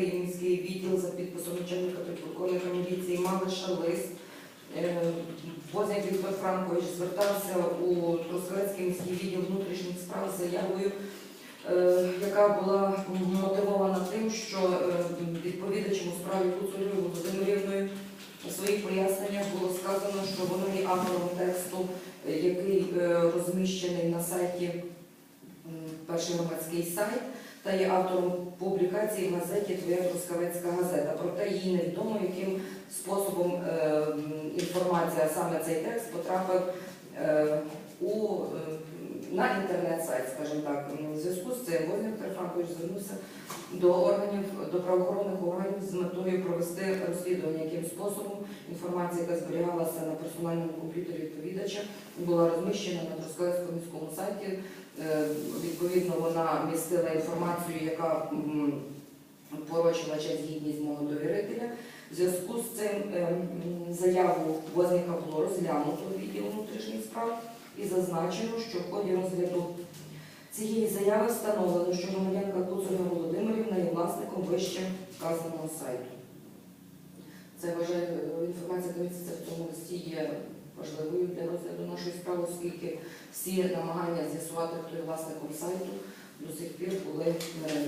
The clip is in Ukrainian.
Трускавецький міський відділ за підписом начальника підполковника міліції Малиша лист. Е, Возняк Віктор Франкович звертався у Трускавецький міський відділ внутрішніх справ з заявою, е, яка була мотивована тим, що е, відповідачем у справі Куцурою Володимирівною у своїх поясненнях було сказано, що воно є автором тексту, який розміщений на сайті перший громадський сайт та є автором публікації в газеті Твоя Трускавецька газета. Проте їй невідомо, яким способом е, інформація, саме цей текст потрапив е, у, на інтернет-сайт, скажімо так. М, В зв'язку з цим Віктор Франкович звернувся до органів, до правоохоронних органів з метою провести розслідування, яким способом інформація, яка зберігалася на персональному комп'ютері відповідача, була розміщена на Трускавецькому міському сайті. Е, Відповідно, вона містила інформацію, яка порочила честь гідність мого довірителя. В зв'язку з цим е, заяву Возніка було розглянуто відділ внутрішніх справ і зазначено, що в ході розгляду цієї заяви встановлено, що громадянка Куцуля Володимирівна є власником вище вказаного сайту. Це вважаю, е, інформація яка в цьому листі є важливою для розгляду нашої справи, оскільки всі намагання з'ясувати, хто є власником сайту, до сих пір були не.